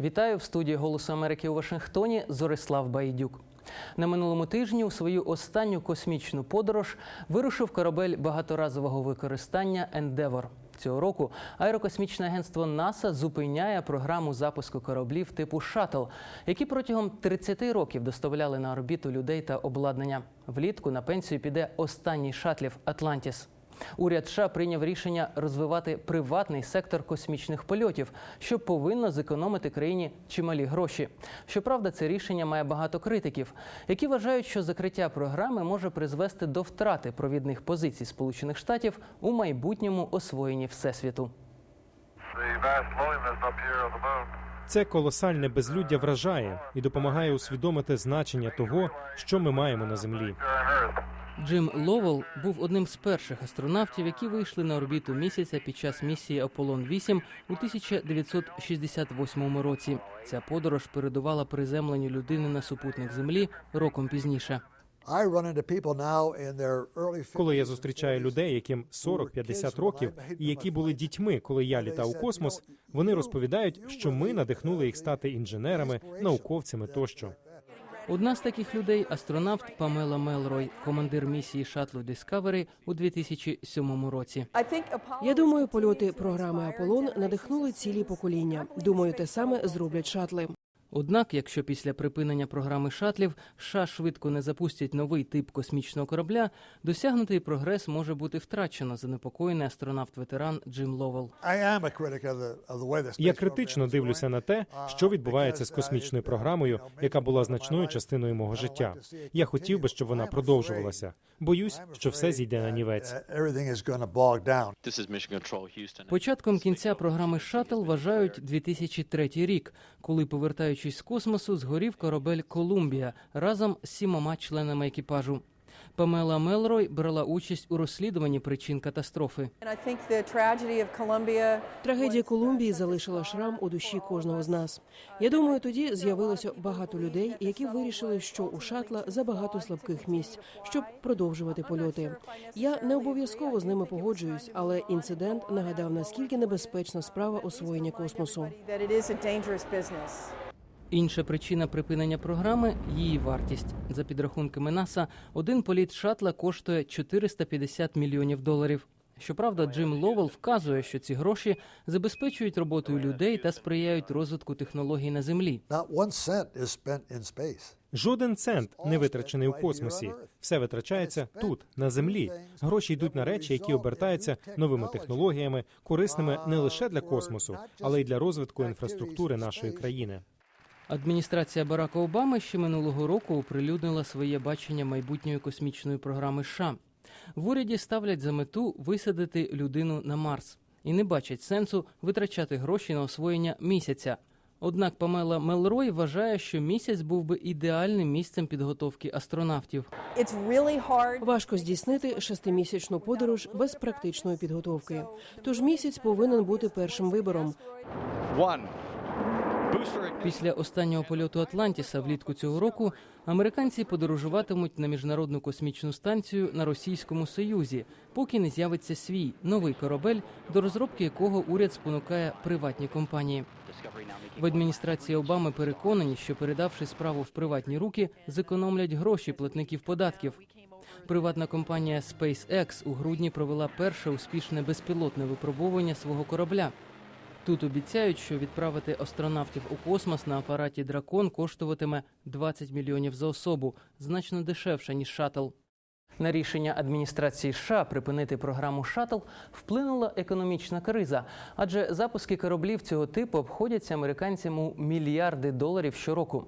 Вітаю в студії Голосу Америки у Вашингтоні. Зорислав Байдюк. На минулому тижні у свою останню космічну подорож вирушив корабель багаторазового використання Endeavour. Цього року аерокосмічне агентство НАСА зупиняє програму запуску кораблів типу шаттл, які протягом 30 років доставляли на орбіту людей та обладнання. Влітку на пенсію піде останній шатлів Атлантіс. Уряд США прийняв рішення розвивати приватний сектор космічних польотів, що повинно зекономити країні чималі гроші. Щоправда, це рішення має багато критиків, які вважають, що закриття програми може призвести до втрати провідних позицій Сполучених Штатів у майбутньому освоєнні всесвіту. Це колосальне безлюддя вражає і допомагає усвідомити значення того, що ми маємо на землі. Джим Ловел був одним з перших астронавтів, які вийшли на орбіту місяця під час місії Аполлон 8 у 1968 році. Ця подорож передувала приземленню людини на супутник Землі роком пізніше. I run into people now in their early Коли я зустрічаю людей, яким 40-50 років, і які були дітьми, коли я літав у космос, вони розповідають, що ми надихнули їх стати інженерами, науковцями тощо. Одна з таких людей астронавт Памела Мелрой, командир місії шатлу Discovery у 2007 році. Я думаю, польоти програми Аполлон надихнули цілі покоління. Думаю, те саме зроблять шатли. Однак, якщо після припинення програми шатлів США швидко не запустять новий тип космічного корабля, досягнутий прогрес може бути втрачено, занепокоєний астронавт-ветеран Джим Ловел. Я критично дивлюся на те, що відбувається з космічною програмою, яка була значною частиною мого життя. Я хотів би, щоб вона продовжувалася. Боюсь, що все зійде на нівець. Uh. Початком кінця програми шаттл вважають 2003 рік, коли, повертаючись з космосу, згорів корабель Колумбія разом з сімома членами екіпажу. Памела Мелрой брала участь у розслідуванні причин катастрофи. Трагедія Колумбії залишила шрам у душі кожного з нас. Я думаю, тоді з'явилося багато людей, які вирішили, що у шатла забагато слабких місць, щоб продовжувати польоти. Я не обов'язково з ними погоджуюсь, але інцидент нагадав наскільки небезпечна справа освоєння космосу. Інша причина припинення програми її вартість. За підрахунками НАСА, один політ шатла коштує 450 мільйонів доларів. Щоправда, Джим Ловел вказує, що ці гроші забезпечують роботою людей та сприяють розвитку технологій на землі. Жоден цент не витрачений у космосі. Все витрачається тут, на землі. Гроші йдуть на речі, які обертаються новими технологіями, корисними не лише для космосу, але й для розвитку інфраструктури нашої країни. Адміністрація Барака Обами ще минулого року оприлюднила своє бачення майбутньої космічної програми США. В уряді ставлять за мету висадити людину на Марс і не бачать сенсу витрачати гроші на освоєння місяця. Однак Памела Мелрой вважає, що місяць був би ідеальним місцем підготовки астронавтів. Важко здійснити шестимісячну подорож без практичної підготовки. Тож місяць повинен бути першим вибором. One. Після останнього польоту Атлантіса влітку цього року американці подорожуватимуть на міжнародну космічну станцію на Російському Союзі, поки не з'явиться свій новий корабель, до розробки якого уряд спонукає приватні компанії. В адміністрації Обами переконані, що передавши справу в приватні руки, зекономлять гроші платників податків. Приватна компанія SpaceX у грудні провела перше успішне безпілотне випробовування свого корабля. Тут обіцяють, що відправити астронавтів у космос на апараті Дракон коштуватиме 20 мільйонів за особу, значно дешевше ніж шатл. На рішення адміністрації США припинити програму шатл вплинула економічна криза, адже запуски кораблів цього типу обходяться американцям у мільярди доларів щороку.